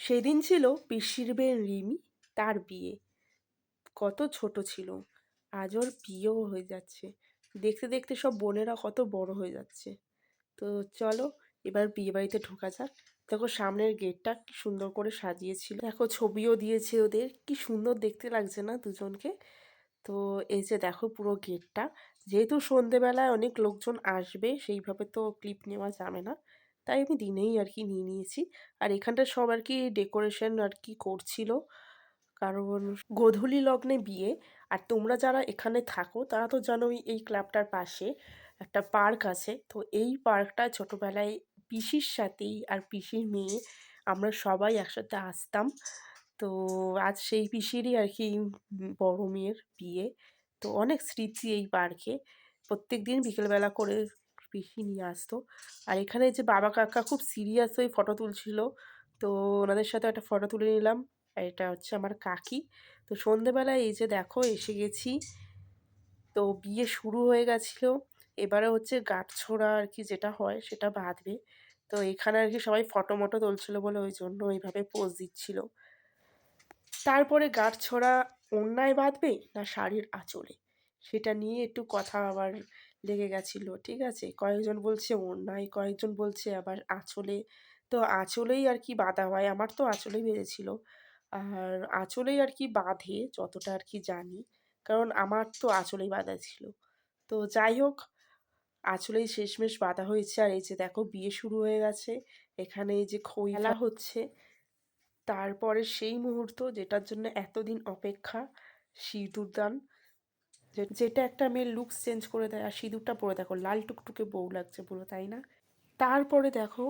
সেদিন ছিল পিসির মেয়ে রিমি, তার বিয়ে। কত ছোট ছিল। আজ ওর বিয়েও হয়ে যাচ্ছে। দেখতে দেখতে সব বোনেরা কত বড় হয়ে যাচ্ছে। তো চলো, এবার বিয়ে বাড়িতে ঢোকা যাক। দেখো সামনের গেটটা কি সুন্দর করে সাজিয়েছিল। দেখো ছবিও দিয়েছে ওদের। কি সুন্দর দেখতে লাগছে না দুজনকে। তো এই যে দেখো পুরো গেটটা। যেহেতু সন্ধেবেলায় অনেক লোকজন আসবে, সেইভাবে তো ক্লিপ নেওয়া যাবে না। তাই আমি দিনেই আর কি নিয়ে নিয়েছি। আর এখানটা সব আর কি ডেকোরেশন আর কি করছিল। কারণ গোধূলি লগ্নে বিয়ে, আর তোমরা যারা এখানে থাকো, তারা তো জানোই এই ক্লাবটার পাশে একটা পার্ক আছে। তো এই পার্কটা ছোটোবেলায় পিসির সাথেই আর পিসির মেয়ে আমরা সবাই একসাথে আসতাম। তো আজ সেই পিসিরই আর কি বড় মেয়ের বিয়ে। তো অনেক স্মৃতি এই পার্কে। প্রত্যেক দিন বিকেলবেলা করে পিসি নিয়ে আসতো। আর এখানে যে বাবা কাকা খুব সিরিয়াস হয়ে ফটো তুলছিল, তো ওনাদের সাথে একটা ফটো তুলে নিলাম। আর এটা হচ্ছে আমার কাকি। তো সন্ধেবেলায় এই যে দেখো, এসে গেছি। তো বিয়ে শুরু হয়ে গেছিল। এবারে হচ্ছে গাঁটছোড়া আর কি যেটা হয় সেটা বাঁধবে। তো এখানে আর কি সবাই ফটো মটো তুলছিল বলে ওই জন্য ওইভাবে পোজ দিচ্ছিল। তারপরে গাঁটছড়া অন্যায় বাঁধবে না শাড়ির আঁচলে? সেটা নিয়ে একটু কথা আবার লেগে গেছিল ঠিক আছে? কয়েকজন বলছে অন্যায় কয়েকজন বলছে আবার আঁচলে। তো আঁচলেই আর কি বাঁধা হয় আমার তো আঁচলেই বেঁধেছিল। আর আঁচলেই আর কি বাঁধে যতটা আর কি জানি কারণ আমার তো আঁচলেই বাঁধা ছিল। তো যাই হোক আঁচলেই শেষমেশ বাঁধা হয়েছে। আর এই যে দেখো বিয়ে শুরু হয়ে গেছে। এখানে এই যে খইলা হচ্ছে তারপরে সেই মুহূর্ত যেটার জন্য এতদিন অপেক্ষা সিঁদুরদান। যেটা একটা মেয়ের লুকস চেঞ্জ করে দেয়, আর সিঁদুরটা পরে দেখো, লাল টুকটুকে বউ লাগছে পুরো, তাই না? তারপরে দেখো,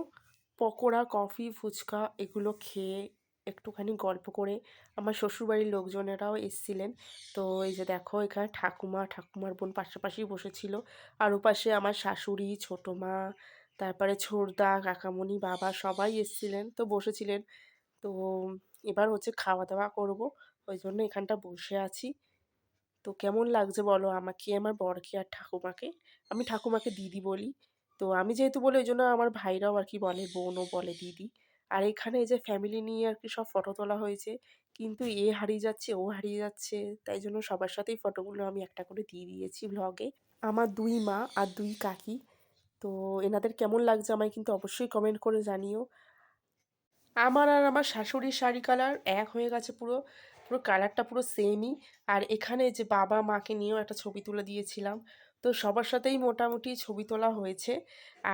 পকোড়া কফি ফুচকা, এগুলো খেয়ে একটুখানি গল্প করে আমার শ্বশুরবাড়ির লোকজনেরাও এসছিলেন। তো এই যে দেখো, এখানে ঠাকুমা, ঠাকুমার বোন পাশাপাশি বসেছিল। আর ওপাশে আমার শাশুড়ি, ছোটো মা, তারপরে ছোড়দা কাকামণি, বাবা সবাই এসছিলেন, তো বসেছিলেন। তো এবার হচ্ছে খাওয়া দাওয়া করব, ওই জন্য এখানটা বসে আছি। তো কেমন লাগছে বলো? আমাকে, আমার বরকে আর ঠাকুমাকে? আমি ঠাকুমাকে দিদি বলি। তো আমি যেহেতু বলি, ওই জন্য আমার ভাইরাও আর কি বলে, বোনও বলে দিদি। আর এখানে যে ফ্যামিলি নিয়ে আর কি সব ফটো তোলা হয়েছে, কিন্তু এ হারিয়ে যাচ্ছে, ও হারিয়ে যাচ্ছে। তাই জন্য সবার সাথেই ফটোগুলো আমি একটা করে দিয়ে দিয়েছি ব্লগে আমার দুই মা আর দুই কাকি। তো এনাদের কেমন লাগছে আমায় কিন্তু অবশ্যই কমেন্ট করে জানিও। আমার আর আমার শাশুড়ির শাড়ি কালার এক হয়ে গেছে পুরো। পুরো কালারটা পুরো সেমই আর এখানে যে বাবা মাকে নিয়েও একটা ছবি তুলে দিয়েছিলাম। তো সবার সাথেই মোটামুটি ছবি তোলা হয়েছে।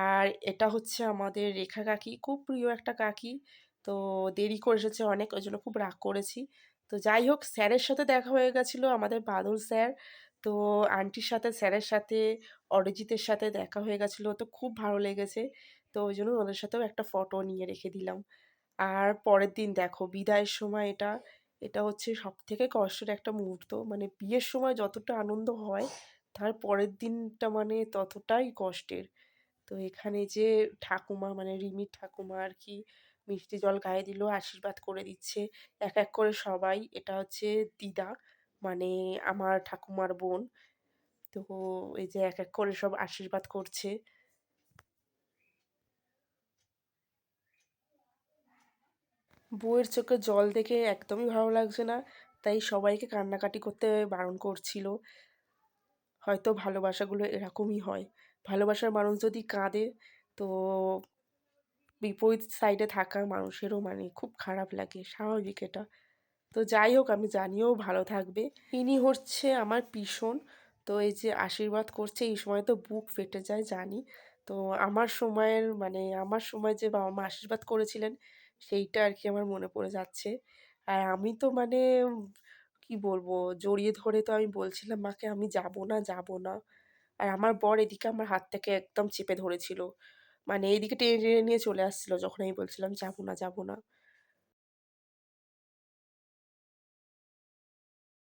আর এটা হচ্ছে আমাদের রেখা কাকি। খুব প্রিয় একটা কাকি। তো দেরি করে এসেছে অনেক, ওই জন্য খুব রাগ করেছি। তো যাই হোক, স্যারের সাথে দেখা হয়ে গেছিল আমাদের বাদল স্যার। তো আন্টির সাথে, স্যারের সাথে, অরিজিতের সাথে দেখা হয়ে গেছিল। তো খুব ভালো লেগেছে। তো ওই জন্য ওদের সাথেও একটা ফটো নিয়ে রেখে দিলাম। আর পরের দিন দেখো, বিদায়ের সময় এটা। এটা হচ্ছে সব থেকে কষ্টের একটা মুহূর্ত। মানে বিয়ের সময় যতটা আনন্দ হয়, তার পরের দিনটা মানে ততটাই কষ্টের। তো এখানে যে ঠাকুমা মানে রিমির ঠাকুমা আর কি, মিষ্টি জল গায়ে দিল, আশীর্বাদ করে দিচ্ছে, এক এক করে সবাই, এটা হচ্ছে দিদা মানে আমার ঠাকুমার বোন। তো এই যে এক এক করে সব আশীর্বাদ করছে। বউয়ের চোখে জল দেখে একদমই ভালো লাগছে না। তাই সবাইকে কান্নাকাটি করতে বারণ করছিল। হয়তো ভালোবাসাগুলো এরকমই হয়। ভালোবাসার মানুষ যদি কাঁদে, তো বিপরীত সাইডে থাকা মানুষেরও মানে খুব খারাপ লাগে, স্বাভাবিক এটা। তো যাই হোক, আমি জানিও ভালো থাকবে। ইনি হচ্ছে আমার পিসন। তো এই যে আশীর্বাদ করছে, এই সময় তো বুক ফেটে যায়, জানি। তো আমার সময়ের মানে আমার সময় যে বাবা মা আশীর্বাদ করেছিলেন সেইটা আর কি আমার মনে পড়ে যাচ্ছে। আর আমি তো মানে কি বলব, জড়িয়ে ধরে তো আমি বলছিলাম, মাকে আমি যাব না যাব না। আর আমার বর এদিকে আমার হাত থেকে একদম চেপে ধরেছিল। মানে এইদিকে টেনে টেনে নিয়ে চলে আসছিল যখন আমি বলছিলাম, যাব না যাব না।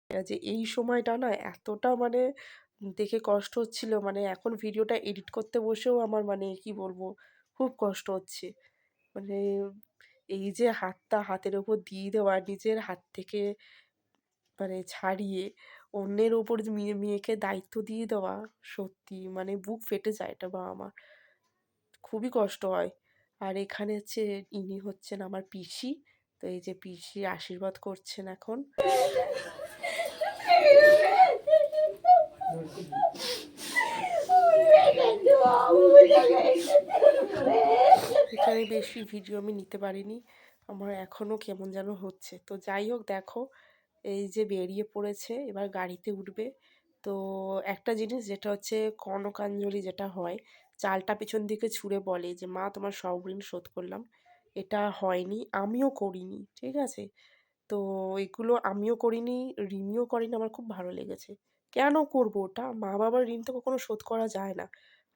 যে এই সময়টা না এতটা মানে দেখে কষ্ট হচ্ছিল মানে এখন ভিডিওটা এডিট করতে বসেও আমার মানে কি বলব, খুব কষ্ট হচ্ছে। মানে এই যে হাতটা হাতের ওপর দিয়ে দেওয়া, নিজের হাত থেকে মানে ছাড়িয়ে অন্যের ওপর মেয়ে, মেয়েকে দায়িত্ব দিয়ে দেওয়া সত্যি মানে বুক ফেটে যায় এটা বা আমার খুবই কষ্ট হয়। আর এখানে হচ্ছে ইনি হচ্ছেন আমার পিসি। তো এই যে পিসি আশীর্বাদ করছেন এখন। এখানে বেশি ভিডিও আমি নিতে পারিনি। আমার এখনও কেমন যেন হচ্ছে। তো যাই হোক, দেখো, এই যে বেরিয়ে পড়েছে, এবার গাড়িতে উঠবে। তো একটা জিনিস যেটা হচ্ছে, কনকাঞ্জলি যেটা হয়, চালটা পিছন দিকে ছুঁড়ে বলে যে, মা, তোমার সব ঋণ শোধ করলাম। এটা হয়নি, আমিও করিনি, ঠিক আছে? তো এগুলো আমিও করিনি রিমিও করিনি, আমার খুব ভালো লেগেছে। কেন করব ওটা? মা বাবার ঋণ তো কখনো শোধ করা যায় না।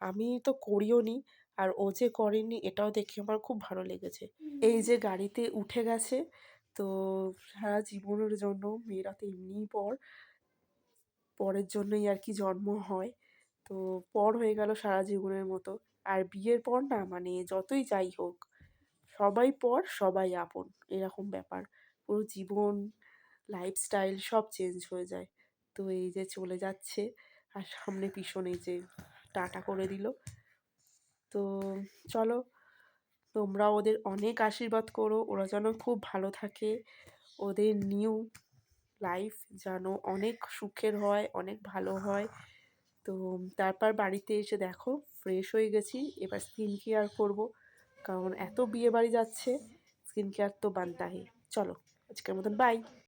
আমি তো করিও নি আর ও যে করেনি এটাও দেখে আমার খুব ভালো লেগেছে। এই যে গাড়িতে উঠে গেছে তো সারা জীবনের জন্য মেয়েরা তো এমনিই পর। পরের জন্যই আর কি জন্ম হয়। তো পর হয়ে গেল সারা জীবনের মতো। আর বিয়ের পর না মানে যতই যাই হোক সবাই পর সবাই আপন এরকম ব্যাপার। পুরো জীবন লাইফস্টাইল সব চেঞ্জ হয়ে যায়। তো এই যে চলে যাচ্ছে আর সামনে পিছনে যে টাটা করে দিল। তো চলো তোমরা ওদের অনেক আশীর্বাদ করো। ওরা যেন খুব ভালো থাকে। ওদের নিউ লাইফ যেন অনেক সুখের হয়, অনেক ভালো হয়। তো তারপর বাড়িতে এসে দেখো ফ্রেশ হয়ে গেছি। এবার স্কিন কেয়ার করব। কারণ এত বিয়ে বাড়ি যাচ্ছে স্কিন কেয়ার তো বানতা হে চলো, আজকের মতন বাই